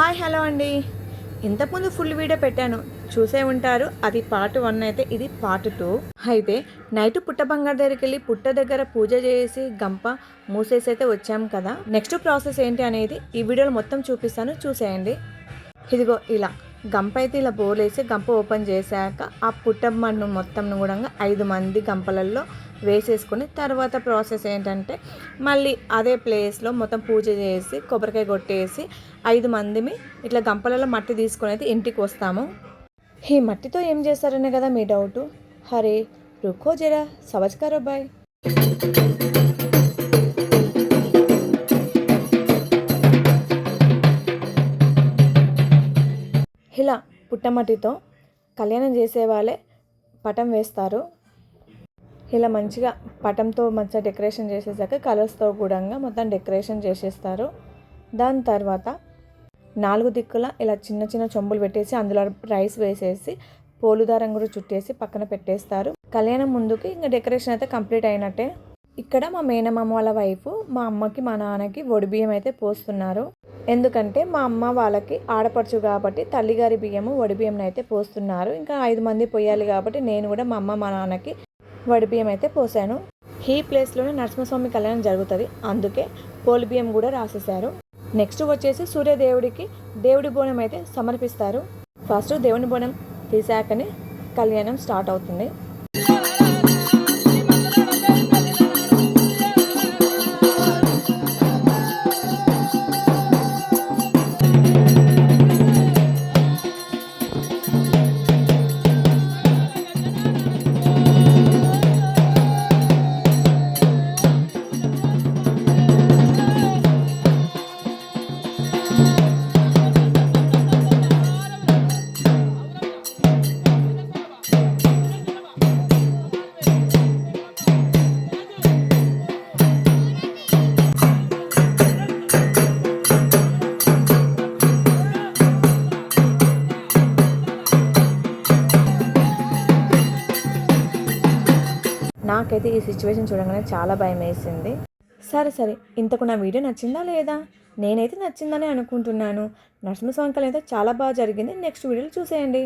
Hi hello అండి. ఇంతకుముందు full video పెట్టాను. చూసే ఉంటారు. అది పార్ట్ వన్ అయితే ఇది పార్ట్ టూ. అయితే నైట్ పుట్ట బంగారు దగ్గరికి వెళ్ళి పుట్ట దగ్గర పూజ చేసి గంప మూసేసి అయితే వచ్చాం కదా. నెక్స్ట్ ప్రాసెస్ ఏంటి అనేది ఈ వీడియోలో మొత్తం చూపిస్తాను. చూసేయండి. ఇదిగో ఇలా. గంప అయితే ఇలా బోర్లేసి గంప ఓపెన్ చేశాక ఆ పుట్టమ్మను మొత్తం కూడా ఐదు మంది గంపలలో వేసేసుకొని తర్వాత ప్రాసెస్ ఏంటంటే మళ్ళీ అదే ప్లేస్లో మొత్తం పూజ చేసి కొబ్బరికాయ కొట్టేసి ఐదు మందిమి ఇట్లా గంపలలో మట్టి తీసుకుని అయితే ఇంటికి వస్తాము. ఈ మట్టితో ఏం చేస్తారనే కదా మీ డౌటు? హరే రుకో జరా సవజ్కారో బాయ్. ఇలా పుట్టమట్టితో కళ్యాణం చేసే వాళ్ళే పటం వేస్తారు. ఇలా మంచిగా పటంతో మంచిగా డెకరేషన్ చేసేసాక కలర్స్తో కూడా మొత్తం డెకరేషన్ చేసేస్తారు. దాని తర్వాత నాలుగు దిక్కుల ఇలా చిన్న చిన్న చెంబులు పెట్టేసి అందులో రైస్ వేసేసి పోలుదారం కూడా చుట్టేసి పక్కన పెట్టేస్తారు. కళ్యాణం ముందుకి ఇంకా డెకరేషన్ అయితే కంప్లీట్ అయినట్టే ఇక్కడ మా మేనమామ వాళ్ళ వైపు మా అమ్మకి మా నాన్నకి వడి బియ్యం అయితే పోస్తున్నారు. ఎందుకంటే మా అమ్మ వాళ్ళకి ఆడపడుచు కాబట్టి తల్లిగారి బియ్యము వడి బియ్యం అయితే పోస్తున్నారు. ఇంకా ఐదు మంది పోయాలి కాబట్టి నేను కూడా మా అమ్మ మా నాన్నకి వడి బియ్యం అయితే పోసాను. ఈ ప్లేస్లోనే నరసింహస్వామి కళ్యాణం జరుగుతుంది. అందుకే పోలి బియ్యం కూడా రాసేసారు నెక్స్ట్ వచ్చేసి సూర్యదేవుడికి దేవుడి బోనం అయితే సమర్పిస్తారు. ఫస్ట్ దేవుని బోనం తీసాకనే కళ్యాణం స్టార్ట్ అవుతుంది. నాకైతే ఈ సిచ్యువేషన్ చూడగానే చాలా భయం వేసింది సరే సరే ఇంతకు నా వీడియో నచ్చిందా లేదా? నేనైతే నచ్చిందని అనుకుంటున్నాను. నరసింహస్వామి కళ్యాణం అయితే చాలా బాగా జరిగింది. నెక్స్ట్ వీడియోలో చూసేయండి.